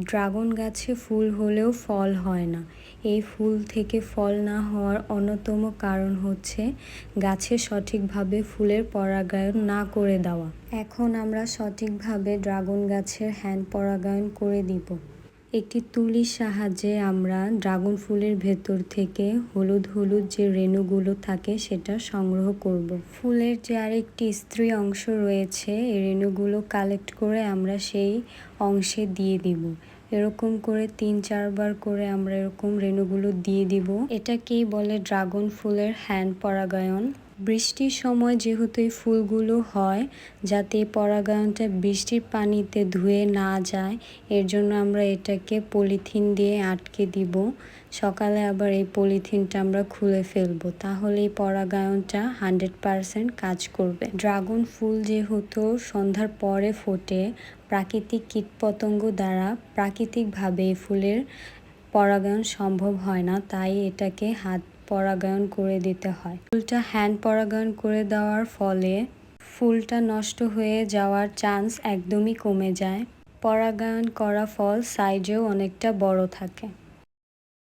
Dragon গাছে ফুল হলেও ফল হয় না। এই ফুল থেকে ফল না হওয়ার অন্যতম কারণ হচ্ছে গাছে সঠিকভাবে ফুলের পরাগায়ন না করে দেওয়া। এখন আমরা সঠিকভাবে ড্রাগন গাছের হ্যান্ড পরাগায়ন করে দিব। একটি তুলির সাহায্যে আমরা ড্রাগন ফুলের ভেতর থেকে হলুদ হলুদ যে রেণুগুলো থাকে সেটা সংগ্রহ করব। ফুলের যে আরেকটি স্ত্রী অংশ রয়েছে, এই রেণুগুলো কালেক্ট করে আমরা সেই অংশে দিয়ে দিব এরকম করে তিন, চারবার করে আমরা এরকম রেণুগুলো দিয়ে দিব। এটাকেই বলে ড্রাগন ফুলের হ্যান্ড পরাগায়ন। বৃষ্টির সময় যেহেতু এই ফুলগুলো হয়, যাতে পরাগায়নটা বৃষ্টির পানিতে ধুয়ে না যায়, এর জন্য আমরা এটাকে পলিথিন দিয়ে আটকে দিব। সকালে আবার এই পলিথিনটা আমরা খুলে ফেলব, তাহলে এই পরাগায়নটা হান্ড্রেড পারসেন্ট কাজ করবে। ড্রাগন ফুল যেহেতু সন্ধ্যার পরে ফোটে প্রাকৃতিক কীটপতঙ্গ দ্বারা প্রাকৃতিকভাবে ফুলের পরাগায়ন সম্ভব হয় না, তাই এটাকে হাত পরাগায়ন করে দিতে হয়। ফুলটা হ্যান্ড পরাগায়ন করে দেওয়ার ফলে ফুলটা নষ্ট হয়ে যাওয়ার চান্স একদমই কমে যায়। পরাগায়ন করা ফল সাইজেও অনেকটা বড় থাকে।